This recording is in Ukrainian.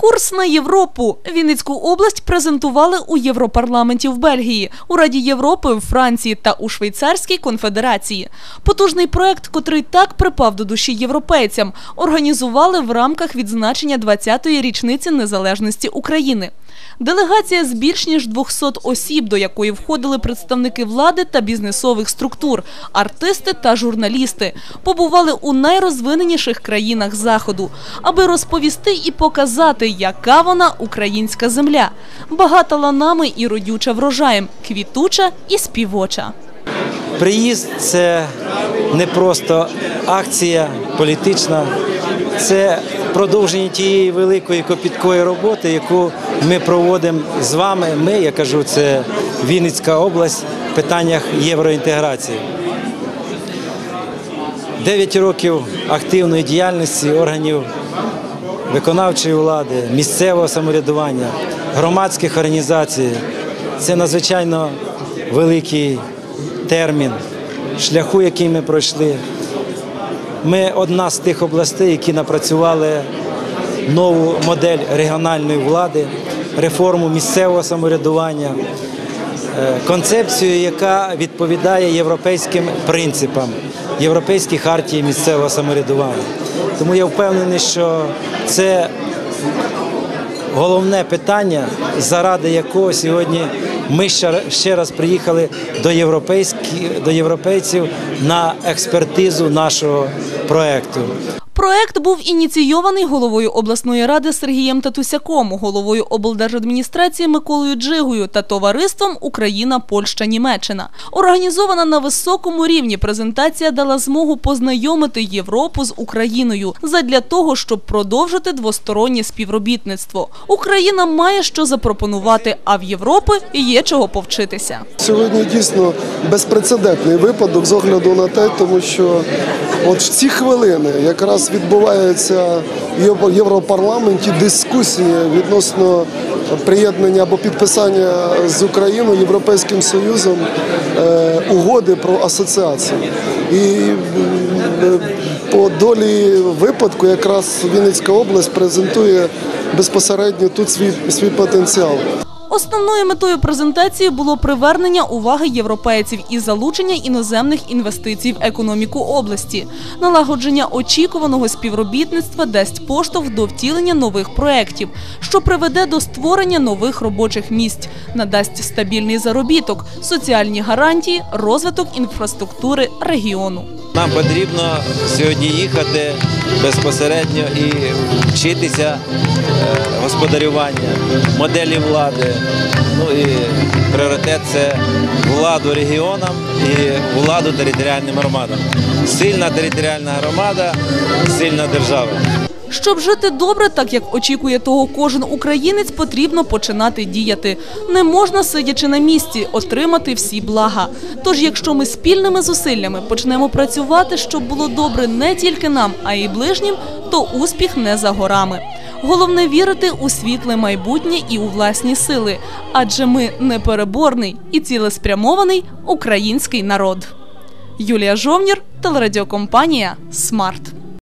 Курс на Європу. Вінницьку область презентували у Європарламенті в Бельгії, у Раді Європи в Франції та у Швейцарській конфедерації. Потужний проект, котрий так припав до душі європейцям, організували в рамках відзначення 20-ї річниці незалежності України. Делегація з більш ніж 200 осіб, до якої входили представники влади та бізнесових структур, артисти та журналісти, побували у найрозвиненіших країнах заходу, аби розповісти і показати, яка вона українська земля, багата ланами і родюча врожаєм, квітуча і співоча. Приїзд це не просто акція політична, це продовження тієї великої копіткої роботи, яку ми проводимо з вами. Ми, я кажу, це Вінницька область в питаннях євроінтеграції. Дев'ять років активної діяльності органів виконавчої влади, місцевого самоврядування, громадських організацій. Це надзвичайно великий термін шляху, який ми пройшли. Ми одна з тих областей, які напрацювали нову модель регіональної влади, реформу місцевого самоврядування, е, концепцію, яка відповідає європейським принципам, європейській хартії місцевого самоврядування. Тому я впевнений, що це головне питання, заради якого сьогодні ми ще раз приїхали до європейських до європейців на експертизу нашого проекту. Проект був ініційований головою обласної ради Сергієм Татусяком, головою облдержадміністрації Миколою Джигою та товариством Україна, Польща, Німеччина. Організована на високому рівні презентація дала змогу познайомити Європу з Україною задля того, щоб продовжити двостороннє співробітництво. Україна має що запропонувати, а в Європи є чого повчитися. Сьогодні дійсно безпрецедентний випадок з огляду на те, тому що от в ці хвилини якраз відбуваються в Європарламенті дискусії відносно приєднання або підписання з Україною Європейським Союзом е, угоди про асоціацію. І по долі випадку якраз Вінницька область презентує безпосередньо тут свій, свій потенціал. Основною метою презентації було привернення уваги європейців і залучення іноземних інвестицій в економіку області. Налагодження очікуваного співробітництва дасть поштовх до втілення нових проєктів, що приведе до створення нових робочих місць, надасть стабільний заробіток, соціальні гарантії, розвиток інфраструктури регіону. Нам потрібно сьогодні їхати безпосередньо і вчитися е, господарювання, моделі влади. Ну і пріоритет це владу регіонам і владу територіальним громадам. Сильна територіальна громада, сильна держава. Щоб жити добре, так як очікує того кожен українець, потрібно починати діяти. Не можна, сидячи на місці, отримати всі блага. Тож, якщо ми спільними зусиллями почнемо працювати, щоб було добре не тільки нам, а й ближнім, то успіх не за горами. Головне вірити у світле майбутнє і у власні сили, адже ми непереборний і цілеспрямований український народ. Юлія Жовнір, телерадіокомпанія Смарт.